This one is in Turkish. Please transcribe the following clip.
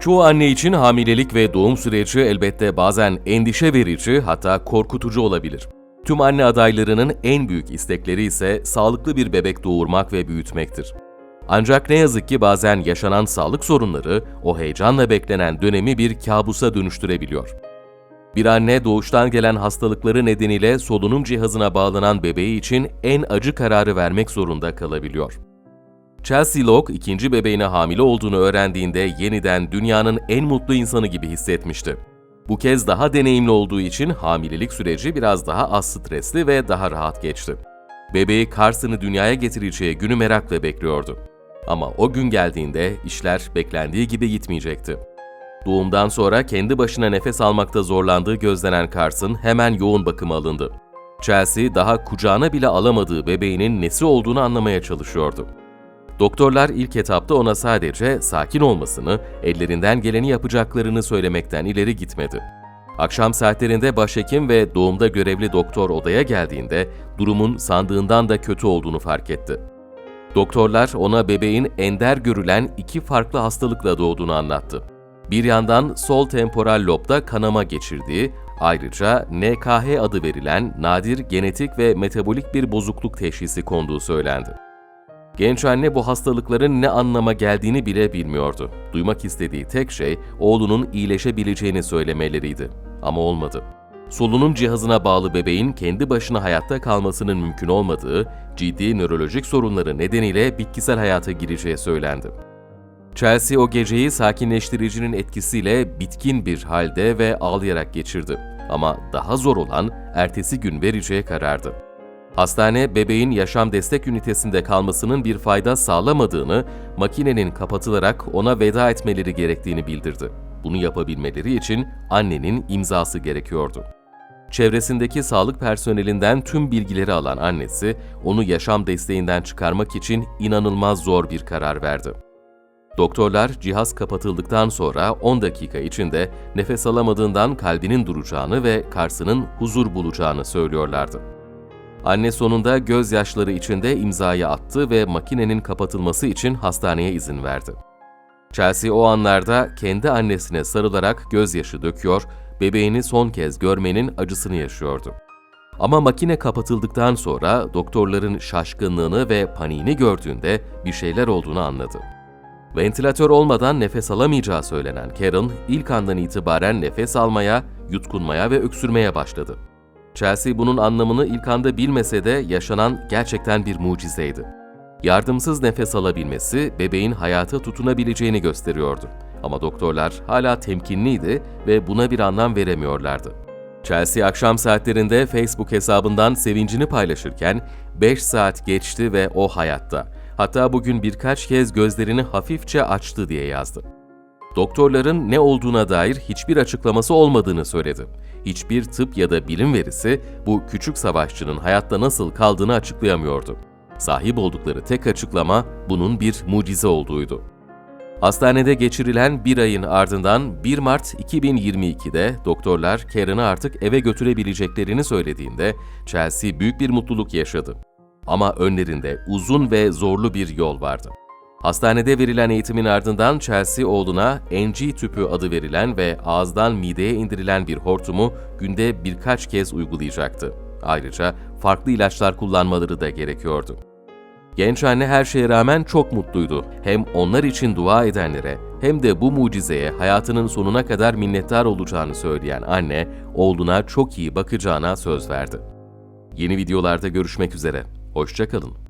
Çoğu anne için hamilelik ve doğum süreci elbette bazen endişe verici hatta korkutucu olabilir. Tüm anne adaylarının en büyük istekleri ise sağlıklı bir bebek doğurmak ve büyütmektir. Ancak ne yazık ki bazen yaşanan sağlık sorunları o heyecanla beklenen dönemi bir kabusa dönüştürebiliyor. Bir anne doğuştan gelen hastalıkları nedeniyle solunum cihazına bağlanan bebeği için en acı kararı vermek zorunda kalabiliyor. Chelsea Locke ikinci bebeğine hamile olduğunu öğrendiğinde yeniden dünyanın en mutlu insanı gibi hissetmişti. Bu kez daha deneyimli olduğu için hamilelik süreci biraz daha az stresli ve daha rahat geçti. Bebeği Carson'ı dünyaya getireceği günü merakla bekliyordu. Ama o gün geldiğinde işler beklendiği gibi gitmeyecekti. Doğumdan sonra kendi başına nefes almakta zorlandığı gözlenen Carson hemen yoğun bakıma alındı. Chelsea daha kucağına bile alamadığı bebeğinin nesi olduğunu anlamaya çalışıyordu. Doktorlar ilk etapta ona sadece sakin olmasını, ellerinden geleni yapacaklarını söylemekten ileri gitmedi. Akşam saatlerinde başhekim ve doğumda görevli doktor odaya geldiğinde durumun sandığından da kötü olduğunu fark etti. Doktorlar ona bebeğin ender görülen iki farklı hastalıkla doğduğunu anlattı. Bir yandan sol temporal lobda kanama geçirdiği, ayrıca NKH adı verilen nadir genetik ve metabolik bir bozukluk teşhisi konduğu söylendi. Genç anne bu hastalıkların ne anlama geldiğini bile bilmiyordu. Duymak istediği tek şey oğlunun iyileşebileceğini söylemeleriydi. Ama olmadı. Solunum cihazına bağlı bebeğin kendi başına hayatta kalmasının mümkün olmadığı, ciddi nörolojik sorunları nedeniyle bitkisel hayata gireceği söylendi. Chelsea o geceyi sakinleştiricinin etkisiyle bitkin bir halde ve ağlayarak geçirdi. Ama daha zor olan ertesi gün vereceği karardı. Hastane, bebeğin yaşam destek ünitesinde kalmasının bir fayda sağlamadığını, makinenin kapatılarak ona veda etmeleri gerektiğini bildirdi. Bunu yapabilmeleri için annenin imzası gerekiyordu. Çevresindeki sağlık personelinden tüm bilgileri alan annesi, onu yaşam desteğinden çıkarmak için inanılmaz zor bir karar verdi. Doktorlar cihaz kapatıldıktan sonra 10 dakika içinde nefes alamadığından kalbinin duracağını ve Carson'ın huzur bulacağını söylüyorlardı. Anne sonunda gözyaşları içinde imzayı attı ve makinenin kapatılması için hastaneye izin verdi. Chelsea o anlarda kendi annesine sarılarak gözyaşı döküyor, bebeğini son kez görmenin acısını yaşıyordu. Ama makine kapatıldıktan sonra doktorların şaşkınlığını ve paniğini gördüğünde bir şeyler olduğunu anladı. Ventilatör olmadan nefes alamayacağı söylenen Karen, ilk andan itibaren nefes almaya, yutkunmaya ve öksürmeye başladı. Chelsea bunun anlamını ilk anda bilmese de yaşanan gerçekten bir mucizeydi. Yardımsız nefes alabilmesi bebeğin hayata tutunabileceğini gösteriyordu. Ama doktorlar hala temkinliydi ve buna bir anlam veremiyorlardı. Chelsea akşam saatlerinde Facebook hesabından sevincini paylaşırken 5 saat geçti ve o hayatta. Hatta bugün birkaç kez gözlerini hafifçe açtı diye yazdı. Doktorların ne olduğuna dair hiçbir açıklaması olmadığını söyledi. Hiçbir tıp ya da bilim verisi bu küçük savaşçının hayatta nasıl kaldığını açıklayamıyordu. Sahip oldukları tek açıklama bunun bir mucize olduğuydu. Hastanede geçirilen bir ayın ardından 1 Mart 2022'de doktorlar Karen'ı artık eve götürebileceklerini söylediğinde Chelsea büyük bir mutluluk yaşadı. Ama önlerinde uzun ve zorlu bir yol vardı. Hastanede verilen eğitimin ardından Chelsea oğluna NG tüpü adı verilen ve ağızdan mideye indirilen bir hortumu günde birkaç kez uygulayacaktı. Ayrıca farklı ilaçlar kullanmaları da gerekiyordu. Genç anne her şeye rağmen çok mutluydu. Hem onlar için dua edenlere hem de bu mucizeye hayatının sonuna kadar minnettar olacağını söyleyen anne, oğluna çok iyi bakacağına söz verdi. Yeni videolarda görüşmek üzere. Hoşçakalın.